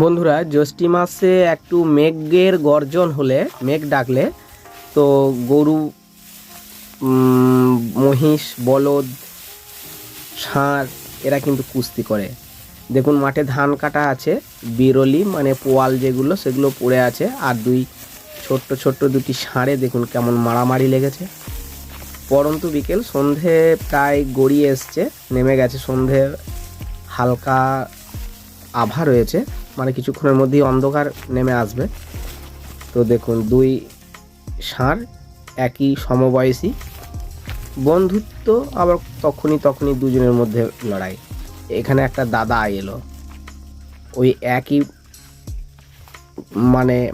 বন্ধুরা, জ্যৈষ্ঠী মাসে একটু মেঘের গর্জন হলে, মেঘ ডাকলে, তো গরু মহিষ, বলদ, ষাঁড়, এরা কিন্তু কুস্তি করে। দেখুন, মাঠে ধান কাটা আছে, বিরলি মানে পোয়াল যেগুলো, সেগুলো পড়ে আছে, আর দুই ছোট্ট ছোট্ট দুটি ষাঁড়ে দেখুন কেমন মারামারি লেগেছে। পরন্তু বিকেল সন্ধে প্রায় গড়িয়ে এসছে, নেমে গেছে সন্ধে হালকা আভা রয়েছে। মানে কিছুক্ষণের মধ্যেই অন্ধকার নেমে আসবে। তো দেখুন, দুই ষাঁড় একই সমবয়সী। বন্ধুত্ব আবার তখনই তখনই দুজনের মধ্যে লড়াই। এখানে একটা দাদা এলো। ওই একই মানে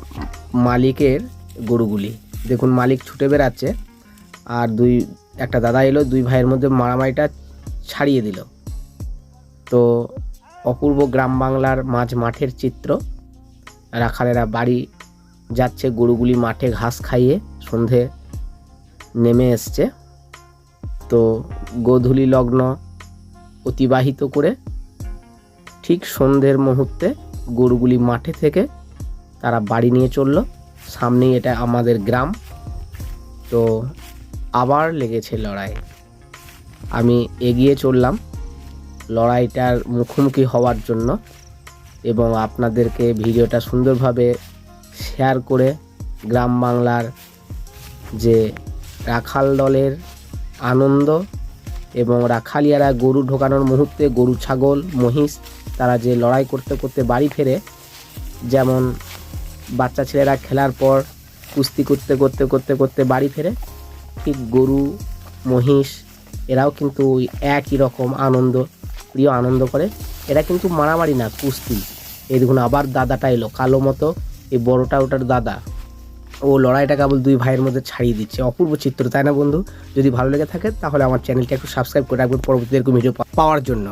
মালিকের গরুগুলি। দেখুন, মালিক ছুটে বেড়াচ্ছে আর দুই, একটা দাদা এলো, দুই ভাইয়ের মধ্যে মারামারিটা ছাড়িয়ে দিল। তো অপূর্ব গ্রাম বাংলার মাঝ মাঠের চিত্র। রাখালেরা বাড়ি যাচ্ছে গরুগুলি মাঠে ঘাস খাইয়ে সন্ধে নেমে এসছে। তো গোধূলি লগ্ন অতিবাহিত করে ঠিক সন্ধ্যের মুহূর্তে গরুগুলি মাঠে থেকে তারা বাড়ি নিয়ে চলল। সামনেই এটা আমাদের গ্রাম। তো আবার লেগেছে লড়াই। আমি এগিয়ে চললাম। লড়াইটার মুখোমুখি হওয়ার জন্য এবং আপনাদেরকে ভিডিওটা সুন্দরভাবে শেয়ার করে গ্রাম বাংলার যে রাখাল দলের আনন্দ এবং রাখালিয়ারা গরু ঢোকানোর মুহূর্তে গরু, ছাগল, মহিষ, তারা যে লড়াই করতে করতে বাড়ি ফেরে, যেমন বাচ্চা ছেলেরা খেলার পর কুস্তি করতে করতে করতে করতে বাড়ি ফেরে, ঠিক গরু, মহিষ, এরাও কিন্তু ওই একই রকম আনন্দ প্রিয় আনন্দ করে। এটা কিন্তু মারামারি না, কুস্তি। এই দেখুন, আবার দাদাটা এলো, কালো মতো, এই বড়টা ওটার দাদা। ও লড়াইটা কেবল দুই ভাইয়ের মধ্যে ছাড়িয়ে দিচ্ছে। অপূর্ব চিত্র, তাই না বন্ধু? যদি ভালো লেগে থাকে, তাহলে আমার চ্যানেলটা একটু সাবস্ক্রাইব করে রাখবেন পরবর্তী এরকম ভিডিও পাওয়ার জন্য।